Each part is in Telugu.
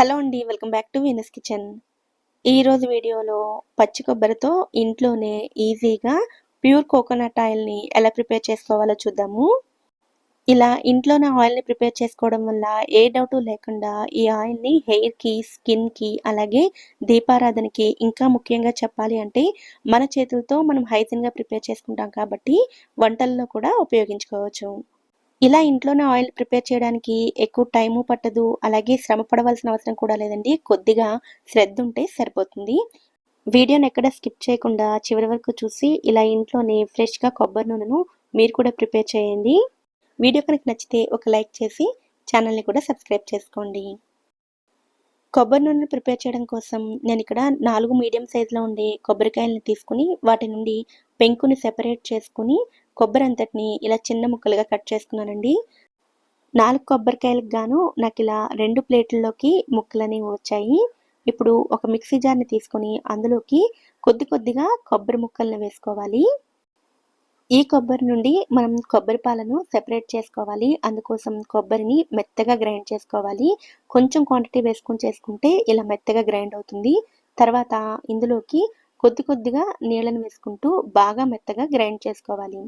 హలో అండి welcome back to Venus kitchen. ఈరోజు వీడియోలో పచ్చి కొబ్బరితో ఇంట్లోనే ఈజీగా ప్యూర్ కోకోనట్ ఆయిల్ని ఎలా ప్రిపేర్ చేసుకోవాలో చూద్దాము. ఇలా ఇంట్లోనే ఆయిల్ని ప్రిపేర్ చేసుకోవడం వల్ల ఏ డౌట్ లేకుండా ఈ ఆయిల్ని హెయిర్కి స్కిన్కి అలాగే దీపారాధనకి ఇంకా ముఖ్యంగా చెప్పాలి అంటే మన చేతులతో మనం హైజీన్గా ప్రిపేర్ చేసుకుంటాం కాబట్టి వంటల్లో కూడా ఉపయోగించుకోవచ్చు. ఇలా ఇంట్లోనే ఆయిల్ ప్రిపేర్ చేయడానికి ఎక్కువ టైము పట్టదు అలాగే శ్రమ పడవలసిన అవసరం కూడా లేదండి. కొద్దిగా శ్రద్ధ ఉంటే సరిపోతుంది. వీడియోని ఎక్కడ స్కిప్ చేయకుండా చివరి వరకు చూసి ఇలా ఇంట్లోనే ఫ్రెష్గా కొబ్బరి నూనెను మీరు కూడా ప్రిపేర్ చేయండి. వీడియో కనుక నచ్చితే ఒక లైక్ చేసి ఛానల్ని కూడా సబ్స్క్రైబ్ చేసుకోండి. కొబ్బరి నూనె ప్రిపేర్ చేయడం కోసం నేను ఇక్కడ నాలుగు మీడియం సైజులో ఉండే కొబ్బరికాయలను తీసుకుని వాటి నుండి పెంకుని సెపరేట్ చేసుకుని కొబ్బరి అంతటిని ఇలా చిన్న ముక్కలుగా కట్ చేసుకున్నానండి. నాలుగు కొబ్బరికాయలకు గాను నాకు ఇలా రెండు ప్లేట్లలోకి ముక్కలు అనేవి వచ్చాయి. ఇప్పుడు ఒక మిక్సీ జార్ని తీసుకొని అందులోకి కొద్ది కొద్దిగా కొబ్బరి ముక్కలను వేసుకోవాలి. ఈ కొబ్బరి నుండి మనం కొబ్బరి పాలను సెపరేట్ చేసుకోవాలి. అందుకోసం కొబ్బరిని మెత్తగా గ్రైండ్ చేసుకోవాలి. కొంచెం క్వాంటిటీ వేసుకొని చేసుకుంటే ఇలా మెత్తగా గ్రైండ్ అవుతుంది. తర్వాత ఇందులోకి కొద్ది కొద్దిగా నీళ్ళని వేసుకుంటూ బాగా మెత్తగా గ్రైండ్ చేసుకోవాలి.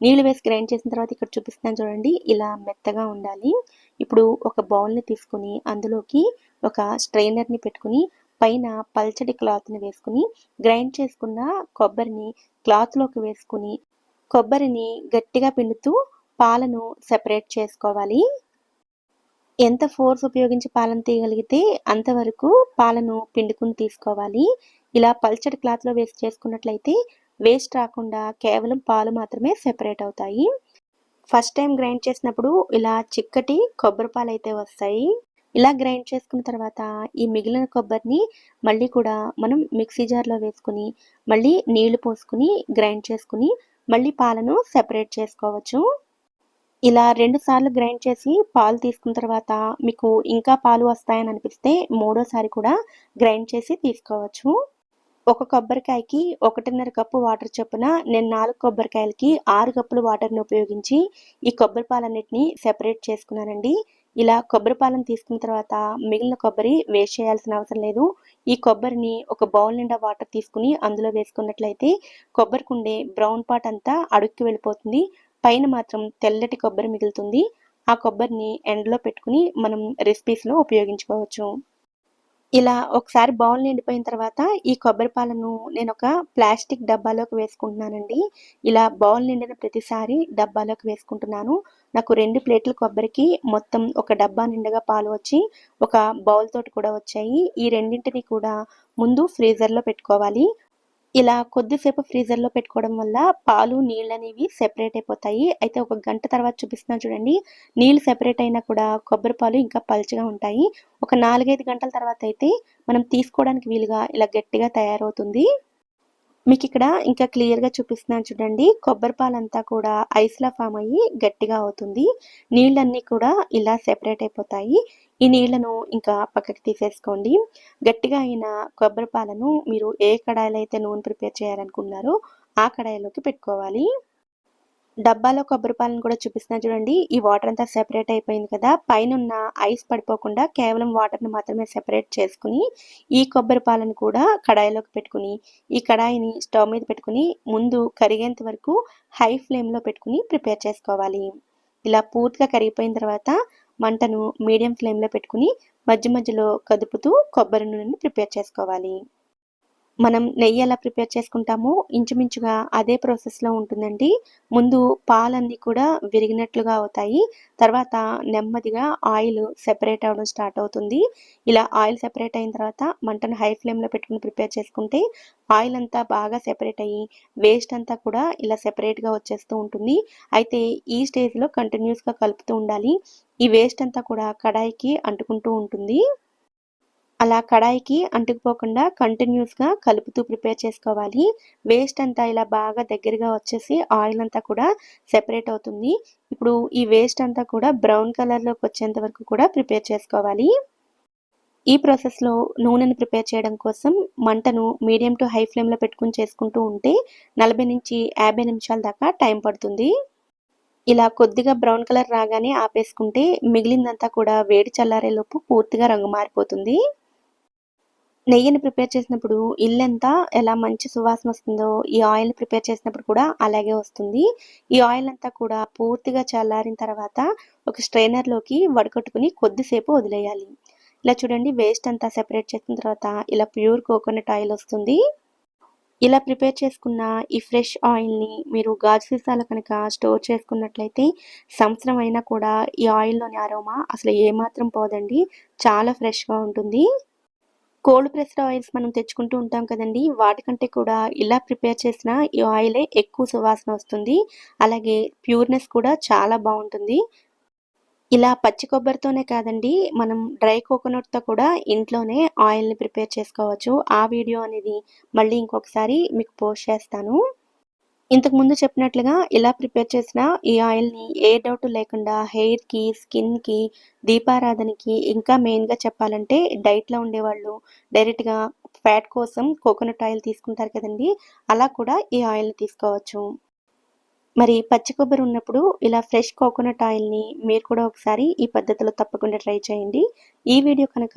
నీళ్ళు వేసి గ్రైండ్ చేసిన తర్వాత ఇక్కడ చూపిస్తున్నాను చూడండి ఇలా మెత్తగా ఉండాలి. ఇప్పుడు ఒక బౌల్ని తీసుకుని అందులోకి ఒక స్ట్రైనర్ని పెట్టుకుని పైన పల్చడి క్లాత్ని వేసుకుని గ్రైండ్ చేసుకున్న కొబ్బరిని క్లాత్లోకి వేసుకుని కొబ్బరిని గట్టిగా పిండుతూ పాలను సెపరేట్ చేసుకోవాలి. ఎంత ఫోర్స్ ఉపయోగించి పాలను తీయగలిగితే అంతవరకు పాలను పిండుకుని తీసుకోవాలి. ఇలా పల్చడి క్లాత్లో వేసి చేసుకున్నట్లయితే వేస్ట్ రాకుండా కేవలం పాలు మాత్రమే సెపరేట్ అవుతాయి. ఫస్ట్ టైం గ్రైండ్ చేసినప్పుడు ఇలా చిక్కటి కొబ్బరి పాలు అయితే వస్తాయి. ఇలా గ్రైండ్ చేసుకున్న తర్వాత ఈ మిగిలిన కొబ్బరిని మళ్ళీ కూడా మనం మిక్సీ జార్లో వేసుకుని మళ్ళీ నీళ్ళు పోసుకుని గ్రైండ్ చేసుకుని మళ్ళీ పాలను సెపరేట్ చేసుకోవచ్చు. ఇలా రెండు సార్లు గ్రైండ్ చేసి పాలు తీసుకున్న తర్వాత మీకు ఇంకా పాలు వస్తాయని అనిపిస్తే మూడోసారి కూడా గ్రైండ్ చేసి తీసుకోవచ్చు. ఒక కొబ్బరికాయకి ఒకటిన్నర కప్పు వాటర్ చొప్పున నేను నాలుగు కొబ్బరికాయలకి ఆరు కప్పులు వాటర్ని ఉపయోగించి ఈ కొబ్బరి పాలన్నిటిని సెపరేట్ చేసుకున్నానండి. ఇలా కొబ్బరి పాలను తీసుకున్న తర్వాత మిగిలిన కొబ్బరి వేస్ట్ చేయాల్సిన అవసరం లేదు. ఈ కొబ్బరిని ఒక బౌల్ నిండా వాటర్ తీసుకుని అందులో వేసుకున్నట్లయితే కొబ్బరికి ఉండే బ్రౌన్ పార్ట్ అంతా అడుక్కి వెళ్ళిపోతుంది. పైన మాత్రం తెల్లటి కొబ్బరి మిగులుతుంది. ఆ కొబ్బరిని ఎండలో పెట్టుకుని మనం రెసిపీస్లో ఉపయోగించుకోవచ్చు. ఇలా ఒకసారి బౌల్ నిండిపోయిన తర్వాత ఈ కొబ్బరి పాలను నేను ఒక ప్లాస్టిక్ డబ్బాలోకి వేసుకుంటున్నానండి. ఇలా బౌల్ నిండిన ప్రతిసారి డబ్బాలోకి వేసుకుంటున్నాను. నాకు రెండు ప్లేట్ల కొబ్బరికి మొత్తం ఒక డబ్బా నిండగా పాలు వచ్చి ఒక బౌల్ తోటి కూడా వచ్చాయి. ఈ రెండింటిని కూడా ముందు ఫ్రీజర్లో పెట్టుకోవాలి. ఇలా కొద్దిసేపు ఫ్రీజర్లో పెట్టుకోవడం వల్ల పాలు నీళ్ళు అనేవి సెపరేట్ అయిపోతాయి. అయితే ఒక గంట తర్వాత చూపిస్తున్నాను చూడండి. నీళ్ళు సెపరేట్ అయినా కూడా కొబ్బరి పాలు ఇంకా పలుచగా ఉంటాయి. ఒక నాలుగైదు గంటల తర్వాత అయితే మనం తీసుకోవడానికి వీలుగా ఇలా గట్టిగా తయారవుతుంది. మీకు ఇక్కడ ఇంకా క్లియర్గా చూపిస్తున్నాను చూడండి. కొబ్బరి పాలంతా కూడా ఐస్లా ఫామ్ అయ్యి గట్టిగా అవుతుంది. నీళ్ళన్నీ కూడా ఇలా సెపరేట్ అయిపోతాయి. ఈ నీళ్ళను ఇంకా పక్కకి తీసేసుకోండి. గట్టిగా అయిన కొబ్బరి పాలను మీరు ఏ కడాయిలో అయితే నూనె ప్రిపేర్ చేయాలనుకున్నారో ఆ కడాయిలోకి పెట్టుకోవాలి. డబ్బాలో కొబ్బరి పాలను కూడా చూపిస్తున్నా చూడండి. ఈ వాటర్ అంతా సెపరేట్ అయిపోయింది కదా. పైన ఉన్న ఐస్ పడిపోకుండా కేవలం వాటర్ని మాత్రమే సెపరేట్ చేసుకుని ఈ కొబ్బరి పాలను కూడా కడాయిలోకి పెట్టుకుని ఈ కడాయిని స్టవ్ మీద పెట్టుకుని ముందు కరిగేంత వరకు హై ఫ్లేమ్లో పెట్టుకుని ప్రిపేర్ చేసుకోవాలి. ఇలా పూర్తిగా కరిగిపోయిన తర్వాత మంటను మీడియం ఫ్లేమ్లో పెట్టుకుని మధ్య మధ్యలో కదుపుతూ కొబ్బరి నూనెని ప్రిపేర్ చేసుకోవాలి. మనం నెయ్యి ఎలా ప్రిపేర్ చేసుకుంటామో ఇంచుమించుగా అదే ప్రాసెస్లో ఉంటుందండి. ముందు పాలన్నీ కూడా విరిగినట్లుగా అవుతాయి. తర్వాత నెమ్మదిగా ఆయిల్ సెపరేట్ అవ్వడం స్టార్ట్ అవుతుంది. ఇలా ఆయిల్ సెపరేట్ అయిన తర్వాత మంటను హై ఫ్లేమ్లో పెట్టుకుని ప్రిపేర్ చేసుకుంటే ఆయిల్ అంతా బాగా సెపరేట్ అయ్యి వేస్ట్ అంతా కూడా ఇలా సెపరేట్గా వచ్చేస్తూ ఉంటుంది. అయితే ఈ స్టేజ్లో కంటిన్యూస్గా కలుపుతూ ఉండాలి. ఈ వేస్ట్ అంతా కూడా కడాయికి అంటుకుంటూ ఉంటుంది. అలా కడాయికి అంటుకుపోకుండా కంటిన్యూస్గా కలుపుతూ ప్రిపేర్ చేసుకోవాలి. వేస్ట్ అంతా ఇలా బాగా దగ్గరగా వచ్చేసి ఆయిల్ అంతా కూడా సెపరేట్ అవుతుంది. ఇప్పుడు ఈ వేస్ట్ అంతా కూడా బ్రౌన్ కలర్లోకి వచ్చేంత వరకు కూడా ప్రిపేర్ చేసుకోవాలి. ఈ ప్రాసెస్లో నూనెను ప్రిపేర్ చేయడం కోసం మంటను మీడియం టు హై ఫ్లేమ్లో పెట్టుకుని చేసుకుంటూ ఉంటే నలభై నుంచి యాభై నిమిషాల దాకా టైం పడుతుంది. ఇలా కొద్దిగా బ్రౌన్ కలర్ రాగానే ఆపేసుకుంటే మిగిలిందంతా కూడా వేడి చల్లారేలోపు పూర్తిగా రంగు మారిపోతుంది. నెయ్యిని ప్రిపేర్ చేసినప్పుడు ఇల్లంతా ఎలా మంచి సువాసన వస్తుందో ఈ ఆయిల్ ప్రిపేర్ చేసినప్పుడు కూడా అలాగే వస్తుంది. ఈ ఆయిల్ అంతా కూడా పూర్తిగా చల్లారిన తర్వాత ఒక స్ట్రైనర్లోకి వడకట్టుకుని కొద్దిసేపు వదిలేయాలి. ఇలా చూడండి వేస్ట్ అంతా సెపరేట్ చేసిన తర్వాత ఇలా ప్యూర్ కోకోనట్ ఆయిల్ వస్తుంది. ఇలా ప్రిపేర్ చేసుకున్న ఈ ఫ్రెష్ ఆయిల్ని మీరు గాజు సీసాలు కనుక స్టోర్ చేసుకున్నట్లయితే సంవత్సరం అయినా కూడా ఈ ఆయిల్లోని అరోమా అసలు ఏమాత్రం పోదండి. చాలా ఫ్రెష్గా ఉంటుంది. కోల్డ్ ప్రెస్డ్ ఆయిల్స్ మనం తెచ్చుకుంటూ ఉంటాం కదండి. వాటికంటే కూడా ఇలా ప్రిపేర్ చేసిన ఈ ఆయిలే ఎక్కువ సువాసన వస్తుంది. అలాగే ప్యూర్నెస్ కూడా చాలా బాగుంటుంది. ఇలా పచ్చి కొబ్బరితోనే కాదండి మనం డ్రై కోకోనట్తో కూడా ఇంట్లోనే ఆయిల్ని ప్రిపేర్ చేసుకోవచ్చు. ఆ వీడియో అనేది మళ్ళీ ఇంకొకసారి మీకు పోస్ట్ చేస్తాను. ఇంతకు ముందు చెప్పినట్లుగా ఇలా ప్రిపేర్ చేసిన ఈ ఆయిల్ని ఏ డౌట్ లేకుండా హెయిర్కి స్కిన్కి దీపారాధనకి ఇంకా మెయిన్గా చెప్పాలంటే డైట్లో ఉండేవాళ్ళు డైరెక్ట్గా ఫ్యాట్ కోసం కోకోనట్ ఆయిల్ తీసుకుంటారు కదండి. అలా కూడా ఈ ఆయిల్ని తీసుకోవచ్చు. మరి పచ్చి కొబ్బరి ఉన్నప్పుడు ఇలా ఫ్రెష్ కోకోనట్ ఆయిల్ని మీరు కూడా ఒకసారి ఈ పద్ధతిలో తప్పకుండా ట్రై చేయండి. ఈ వీడియో కనుక